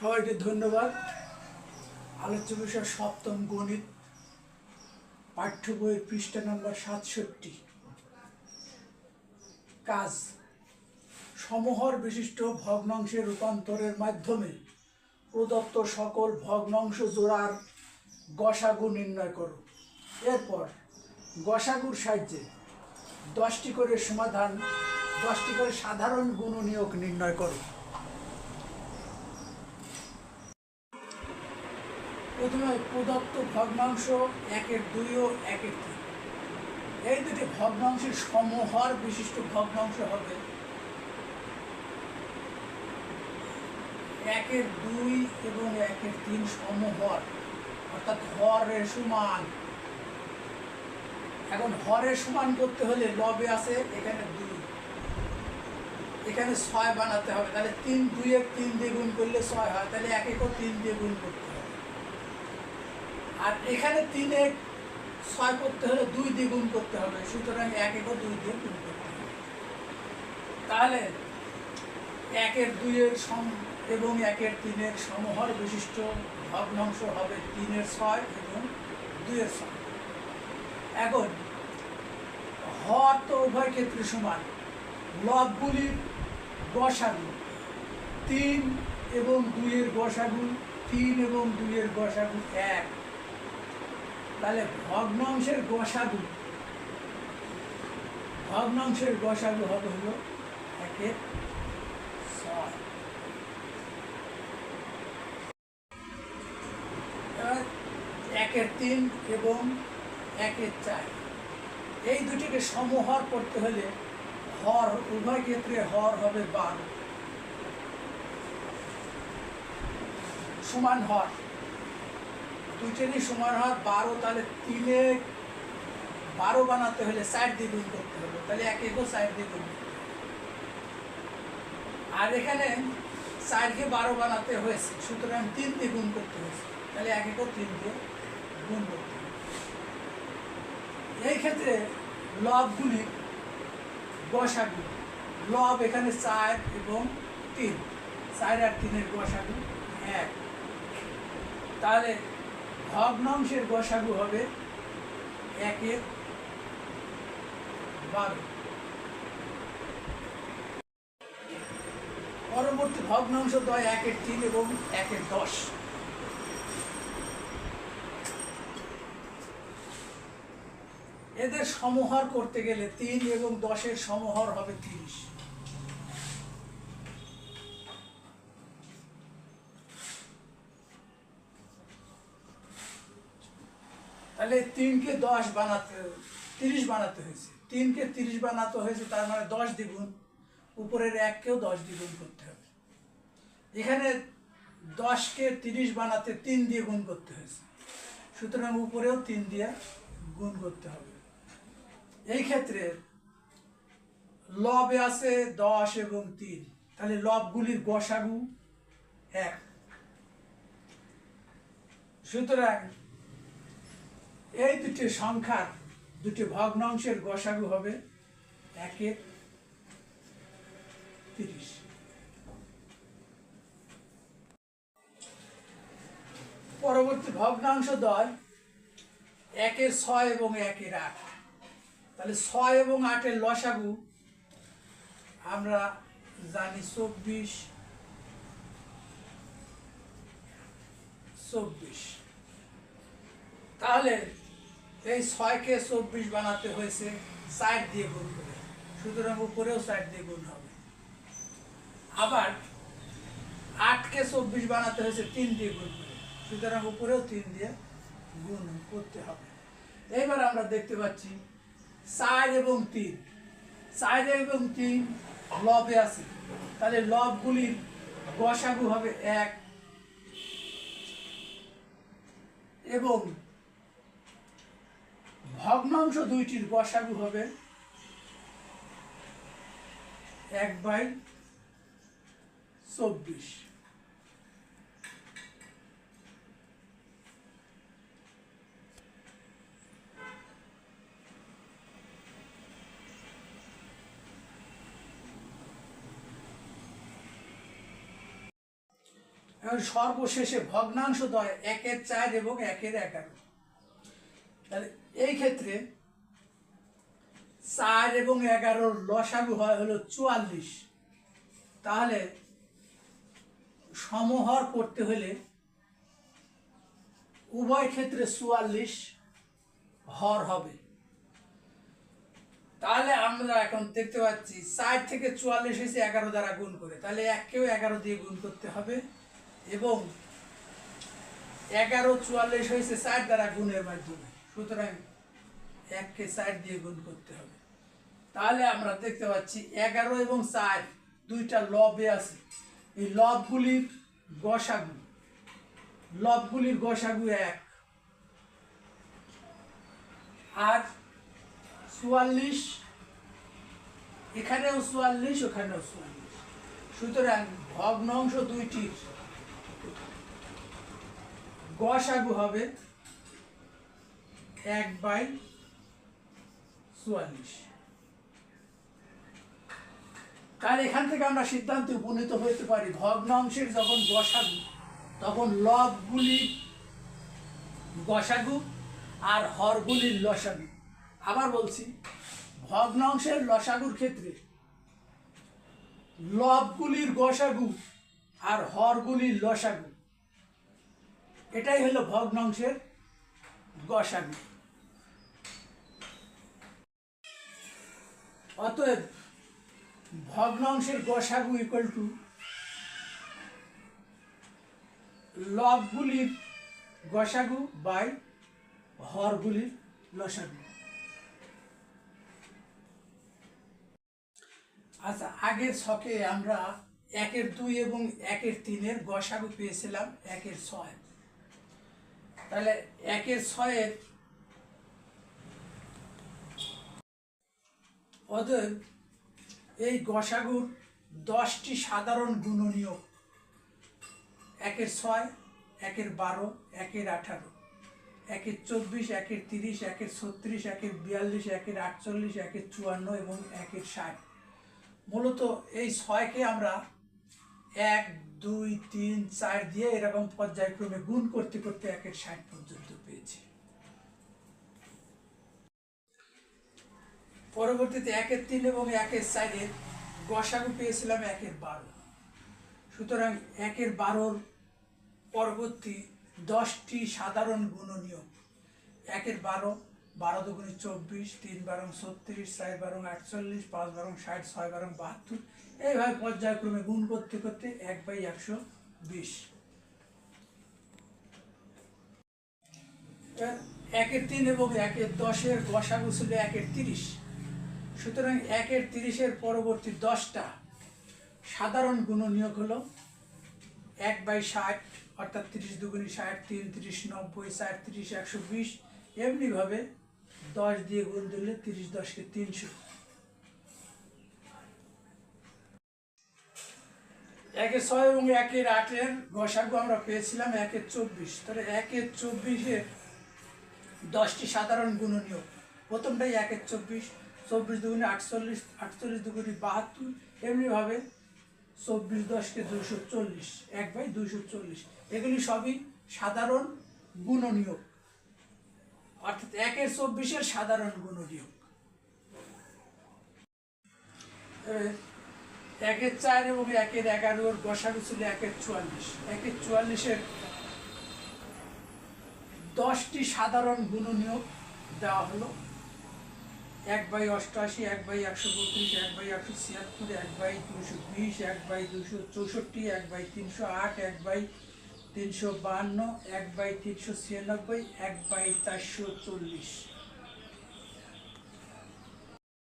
সবাইকে ধন্যবাদ। আলোচ্য বিষয় সপ্তম গণিত, পাঠ্য বইয়ের পৃষ্ঠা নম্বর সাতষট্টি। কাজ, সমহর বিশিষ্ট ভগ্নাংশের রূপান্তরের মাধ্যমে প্রদত্ত সকল ভগ্নাংশ জোড়ার গসাগু নির্ণয় করো। এরপর গসাগুর সাহায্যে দশটি করে সমাধান, দশটি করে সাধারণ গুণনীয়ক নির্ণয় করো। প্রথমে প্রদত্ত ভগ্নাংশ একের দুই ও একের তিন। এই দুটি ভগ্নাংশের সমহর বিশিষ্ট ভগ্নাংশ হবে একের দুই এবং একের তিন সমহর, অর্থাৎ হরের সমান। এখন হরের সমান করতে হলে লবে আছে, এখানে দুই। এখানে ছয় বানাতে হবে, তাহলে তিন দুই এক তিন দিয়ে গুণ করলে ছয় হয়, তাহলে এক একও তিন দিয়ে গুণ করতে হবে। আর এখানে তিনে ছয় করতে হলে দুই দ্বিগুণ করতে হবে, সুতরাং এক একও দুই দিয়ে গুণ করতে হবে। তাহলে একের দুইয়ের সম এবং একের তিনের সমহর বিশিষ্ট ভগ্নাংশ হবে তিনের ছয় এবং দুইয়ের ছয়। এখন, হর তো উভয় ক্ষেত্রে সমান। লবগুলির গসাগু তিন এবং দুইয়ের গসাগু তিন এবং দুইয়ের গসাগু এক। তাহলে ভগ্নাংশের গসাগু। ভগ্নাংশের গসাগু হবে হলো ছয়। একের তিন এবং একের চার। এই দুটিকে সমহর করতে হলে হর, উভয় ক্ষেত্রে হর হবে বারো। সমান হর। দুইটারই সমান হওয়ার বারো, তাহলে তিনে, বারো বানাতে হলে চার দিয়ে গুণ করতে হবে, তাহলে এক একও চার দিয়ে গুণ আর এখানে চারকে বারো বানাতে হয়েছে, সুতরাং তিন দিয়ে গুণ করতে হয়েছে, তাহলে এক একও তিন দিয়ে গুণ করতে হবে। এই ক্ষেত্রে লবগুলি গসাগু লব এখানে চার এবং তিন, চার আর তিনের গসাগু এক। তাহলে ভগ্নাংশের গসাগু হবে একের বারো। পরবর্তী ভগ্নাংশ দয় একের তিন এবং একের দশ। এদের সমহার করতে গেলে তিন এবং দশের সমহার হবে তিরিশ। তাহলে তিনকে দশ বানাতে, তিরিশ বানাতে হয়েছে। তিনকে তিরিশ বানাতে হয়েছে, তার মানে দশ দ্বিগুণ। উপরের এককেও দশ দ্বিগুণ করতে হবে। এখানে দশকে তিরিশ বানাতে তিন দিয়ে গুণ করতে হয়েছে। সুতরাং উপরেও তিন দিয়ে গুণ করতে হবে। এই ক্ষেত্রে লবে আছে দশ এবং তিন। তাহলে লবগুলির গসাগু এক। সুতরাং এই দুটি সংখ্যার দুটি ভগ্নাংশের গসাগু হবে একের তিরিশ। পরবর্তী ভগ্নাংশ দল একের ছয় এবং একের আট। তাহলে ছয় এবং আটের লসাগু আমরা জানি চব্বিশ চব্বিশ। তাহলে এই ছয়কে চব্বিশ বানাতে হয়েছে সাইড দিয়ে গুণ করে। সুতরাং উপরেও সাইড দিয়ে গুণ হবে। আবার আটকে চব্বিশ বানাতে হয়েছে, তিন দিয়ে গুণ করে। সুতরাং উপরেও তিন দিয়ে গুণ করতে হবে। এইবার আমরা দেখতে পাচ্ছি, চার এবং তিন। চার এবং তিন লবে আছে। তাহলে লবগুলির গসাগু হবে এক এবং ভগ্নাংশ দুইটির গসাগু হবে এক বাই চব্বিশ। সর্বশেষে ভগ্নাংশ দয় একের চার এবং একের এগারো। তাহলে এই ক্ষেত্রে চার এবং এগারোর লসাগু হয় হলো চুয়াল্লিশ। তাহলে সমহর করতে হলে উভয় ক্ষেত্রে চুয়াল্লিশ হর হবে। তাহলে আমরা এখন দেখতে পাচ্ছি চার থেকে চুয়াল্লিশ হয়েছে এগারো দ্বারা গুণ করে। তাহলে এককেও এগারো দিয়ে গুণ করতে হবে এবং এগারো চুয়াল্লিশ হয়েছে চার দ্বারা গুণের মাধ্যমে। সুতরাং এককে চার দিয়ে গুণ করতে হবে। তাহলে আমরা দেখতে পাচ্ছি এগারো এবং চার, দুইটা লবে আছে। এই লবগুলির গসাগু লবগুলির গসাগু এক। আর চুয়াল্লিশ, এখানেও চুয়াল্লিশ, ওখানেও চুয়াল্লিশ। সুতরাং ভগ্নাংশ দুইটির গসাগু হবে এক বাই চুয়াল্লিশ। তাহলে এখান থেকে আমরা সিদ্ধান্তে উপনীত হইতে পারি, ভগ্নাংশের যখন গসাগু, তখন লবগুলির গসাগু আর হরগুলির লসাগু। আবার বলছি, ভগ্নাংশের লসাগুর ক্ষেত্রে লবগুলির গসাগু আর হরগুলির লসাগু। এটাই হলো ভগ্নাংশের গসাগু। অতএব ভগ্নাংশের গসাগু ইকুয়াল টু লবগুলির গসাগু বাই হরগুলির লসাগু। আচ্ছা আগের ছকে আমরা একের দুই এবং একের তিনের গসাগু পেয়েছিলাম, একের ছয়। তাহলে একের ছয়ের অতএব এই গসাগুর দশটি সাধারণ গুণনীয়। একের ছয়, একের বারো, একের আঠারো, একের চব্বিশ, একের তিরিশ, একের ছত্রিশ, একের বিয়াল্লিশ, একের আটচল্লিশ, একের চুয়ান্ন এবং একের ষাট। মূলত এই ছয়কে আমরা এক, দুই, তিন, চার দিয়ে এরকম পর্যায়ক্রমে গুণ করতে করতে একের ষাট পর্যন্ত। পরবর্তীতে একের তিন এবং একের চারের গসাগু পেয়েছিলাম একের বারো। সুতরাং একের বারোর পরবর্তী দশটি সাধারণ গুণনীয় একের বারো বারো দুগুণে চব্বিশ, তিন বারং ছত্রিশ, চার বারং আটচল্লিশ, পাঁচ বারং ষাট, ছয় বারং বাহাত্তর, এইভাবে পর্যায়ক্রমে গুণ করতে করতে এক বাই একশো বিশ। একের তিন এবং একের দশের গসাগু ছিল একের তিরিশ। সুতরাং একের তিরিশের পরবর্তী দশটা সাধারণ গুণনীয়ক হলো এক বাই ষাট, অর্থাৎ তিরিশ দুগুণি ষাট, তিন, তিরিশ, নব্বই, ষাট, তিরিশ, একশো বিশ, এমনিভাবে দশ দিয়ে গুণ দিলে তিরিশ দশকে তিনশো। একে ছয় এবং একের আটের গসাগু আমরা পেয়েছিলাম একের চব্বিশ। তাহলে একের চব্বিশের দশটি সাধারণ গুণনীয় প্রথমটাই একের চব্বিশ চব্বিশ দুগুণে আটচল্লিশ আটচল্লিশ দুগুণে বাহাত্তর, এমনিভাবে চব্বিশ দশকে দুশো চল্লিশ, এক বাই দুশো চল্লিশ। এগুলি সবই সাধারণ গুণনীয় অর্থাৎ একের চব্বিশের সাধারণ গুণনীয় এবার একের চার এবং একের এগারোর গসাগু ছিল একের চুয়াল্লিশ। একের চুয়াল্লিশের দশটি সাধারণ গুণনীয়ক দেওয়া হলো। এক বাই অষ্টআশি এক বাই একশো বত্রিশ, এক বাই একশো ছিয়াত্তর, এক বাই দুশো বিশ, এক বাই দুশো চৌষট্টি, এক বাই তিনশো আট, এক বাই তিনশো বাহান্ন এক বাই তিনশো ছিয়ানব্বই, এক বাই চারশো চল্লিশ।